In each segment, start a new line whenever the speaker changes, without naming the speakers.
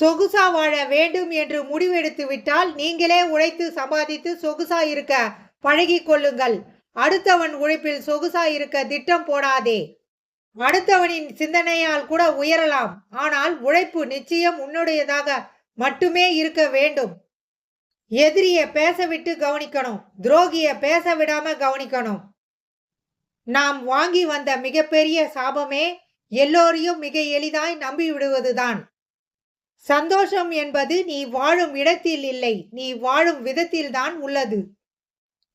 சொகுசா வாழ வேண்டும் என்று முடிவெடுத்து விட்டால் நீங்களே உழைத்து சம்பாதித்து சொகுசா இருக்க பழகி கொள்ளுங்கள். அடுத்தவன் உழைப்பில் சொகுசா இருக்க திட்டம் போடாதே. அடுத்தவனின் சிந்தனையால் கூட உயரலாம். ஆனால் உழைப்பு நிச்சயம் உன்னுடையதாக மட்டுமே இருக்க வேண்டும். எதிரிய பேச விட்டு கவனிக்கணும். துரோகிய பேச விடாம கவனிக்கணும். நாம் வாங்கி வந்த மிகப்பெரிய சாபமே எல்லோரையும் மிக எளிதாய் நம்பி விடுவதுதான் சந்தோஷம் என்பது நீ வாழும் இடத்தில் இல்லை. நீ வாழும் விதத்தில்தான் உள்ளது.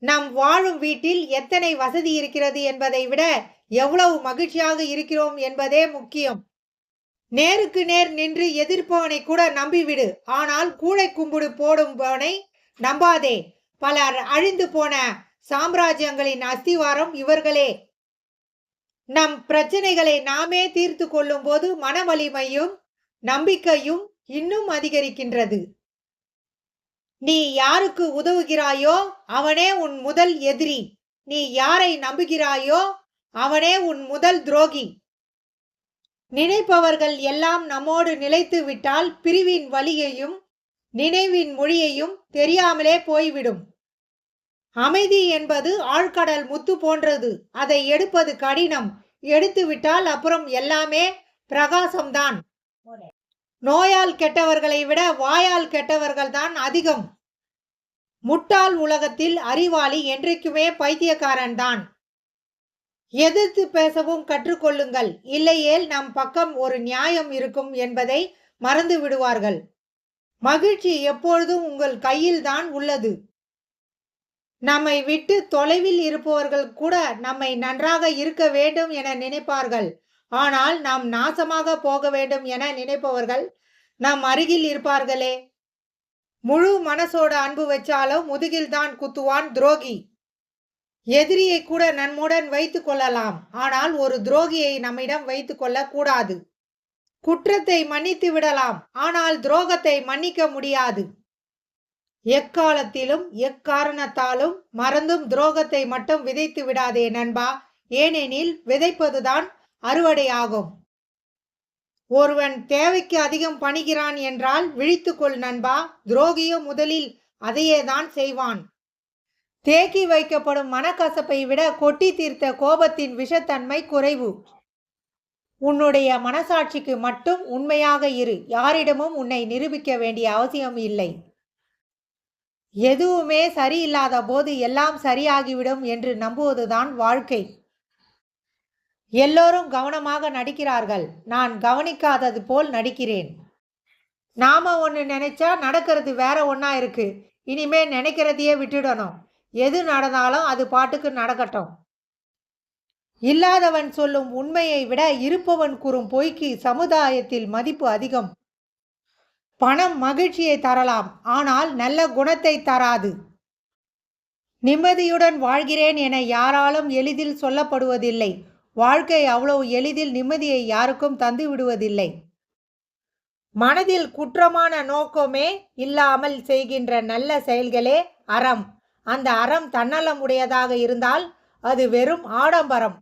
நம் வாழும் வீட்டில் எத்தனை வசதி இருக்கிறது என்பதை விட எவ்வளவு மகிழ்ச்சியாக இருக்கிறோம் என்பதே முக்கியம். நேருக்கு நேர் நின்று எதிர்ப்பவனை கூட நம்பிவிடு. ஆனால் கூடை கும்பிடு போடும்பவனை நம்பாதே. பலர் அழிந்து போன சாம்ராஜ்யங்களின் அஸ்திவாரம் இவர்களே. நம் பிரச்சனைகளை நாமே தீர்த்து கொள்ளும் போது மன வலிமையும் நம்பிக்கையும் இன்னும் அதிகரிக்கின்றது. நீ யாருக்கு உதவுகிறாயோ அவனே உன் முதல் எதிரி. நீ யாரை நம்புகிறாயோ அவனே உன் முதல் துரோகி. நினைப்பவர்கள் எல்லாம் நம்மோடு நிலைத்து விட்டால் பிரிவின் வழியையும் நினைவின் மொழியையும் தெரியாமலே போய்விடும். அமைதி என்பது ஆழ்கடல் முத்து போன்றது. அதை எடுப்பது கடினம். எடுத்துவிட்டால் அப்புறம் எல்லாமே பிரகாசம்தான். நோயால் கெட்டவர்களை விட வாயால் கெட்டவர்கள் தான் அதிகம். முட்டாள் உலகத்தில் அறிவாளி என்றைக்குமே பைத்தியக்காரன் தான். எதிர்த்து பேசவும் கற்றுக்கொள்ளுங்கள். இல்லையேல் நம் பக்கம் ஒரு நியாயம் இருக்கும் என்பதை மறந்து விடுவார்கள். மகிழ்ச்சி எப்பொழுதும் உங்கள் கையில்தான் உள்ளது. நம்மை விட்டு தொலைவில் இருப்பவர்கள் கூட நம்மை நன்றாக இருக்க வேண்டும் என நினைப்பார்கள். ஆனால் நாம் நாசமாக போக வேண்டும் என நினைப்பவர்கள் நம் அருகில் இருப்பார்களே. முழு மனசோட அன்பு வச்சாலும் முதுகில் தான் குத்துவான் துரோகி. எதிரியை கூட நம்முடன் வைத்து கொள்ளலாம். ஆனால் ஒரு துரோகியை நம்மிடம் வைத்து கொள்ள கூடாது. குற்றத்தை மன்னித்து விடலாம். ஆனால் துரோகத்தை மன்னிக்க முடியாது. எக்காலத்திலும் எக்காரணத்தாலும் மறந்தும் துரோகத்தை மட்டும் விதைத்து விடாதே நண்பா. ஏனெனில் விதைப்பதுதான் அறுவடையாகும். ஒருவன் தேவைக்கு அதிகம் பணிகிறான் என்றால் விழித்துக்கொள் நண்பா துரோகியோ முதலில் அதையேதான் செய்வான். தேக்கி வைக்கப்படும் மனக்கசப்பை விட கொட்டி தீர்த்த கோபத்தின் விஷத்தன்மை குறைவு. உன்னுடைய மனசாட்சிக்கு மட்டும் உண்மையாக இரு யாரிடமும் உன்னை நிரூபிக்க வேண்டிய அவசியம் இல்லை. எதுவுமே சரியில்லாத போது எல்லாம் சரியாகிவிடும் என்று நம்புவதுதான் வாழ்க்கை. எல்லோரும் கவனமாக நடிக்கிறார்கள். நான் கவனிக்காதது போல் நடிக்கிறேன். நாம ஒன்று நினைச்சா நடக்கிறது வேற ஒன்றா இருக்கு. இனிமே நினைக்கிறதையே விட்டுடணும். எது நடந்தாலும் அது பாட்டுக்கு நடக்கட்டும். இல்லாதவன் சொல்லும் உண்மையை விட இருப்பவன் கூறும் பொய்க்கு சமுதாயத்தில் மதிப்பு அதிகம். பணம் மகிழ்ச்சியை தரலாம். ஆனால் நல்ல குணத்தை தராது. நிம்மதியுடன் வாழ்கிறேன் என யாராலும் எளிதில் சொல்லப்படுவதில்லை. வாழ்க்கை அவ்வளவு எளிதில் நிம்மதியை யாருக்கும் தந்து விடுவதில்லை. மனதில் குற்றமான நோக்கமே இல்லாமல் செய்கின்ற நல்ல செயல்களே அறம். அந்த அறம் தன்னலம் உடையதாக இருந்தால் அது வெறும் ஆடம்பரம்.